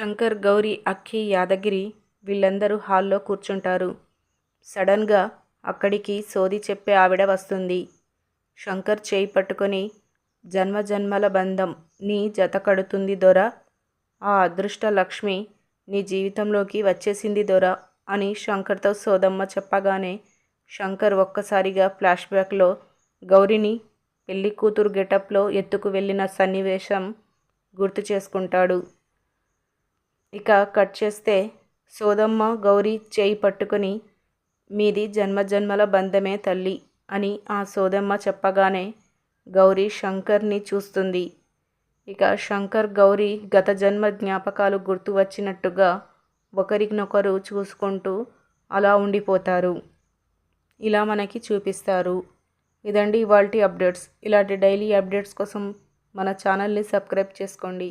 శంకర్ గౌరీ అక్కి యాదగిరి వీళ్ళందరూ హాల్లో కూర్చుంటారు. సడన్గా అక్కడికి సోది చెప్పే ఆవిడ వస్తుంది. శంకర్ చేయి పట్టుకొని జన్మజన్మల బంధం నీ జత కడుతుంది దొర. ఆ అదృష్ట లక్ష్మి నీ జీవితంలోకి వచ్చేసింది దొర అని శంకర్తో సోదమ్మ చెప్పగానే శంకర్ ఒక్కసారిగా ఫ్లాష్ బ్యాక్లో గౌరిని పెళ్ళి కూతురు గెటప్లో ఎత్తుకు వెళ్ళిన సన్నివేశం గుర్తు చేసుకుంటాడు. ఇక కట్ చేస్తే సోదమ్మ గౌరీ చేయి పట్టుకుని మీది జన్మజన్మల బంధమే తల్లి అని ఆ సోదమ్మ చెప్పగానే గౌరీ శంకర్ని చూస్తుంది. ఇక శంకర్ గౌరీ గత జన్మ జ్ఞాపకాలు గుర్తు వచ్చినట్టుగా ఒకరినొకరు చూసుకుంటూ అలా ఉండిపోతారు. ఇలా మనకి చూపిస్తారు. ఇదండి ఇవాల్టి అప్డేట్స్. ఇలాంటి డైలీ అప్డేట్స్ కోసం మన ఛానల్ని సబ్స్క్రైబ్ చేసుకోండి.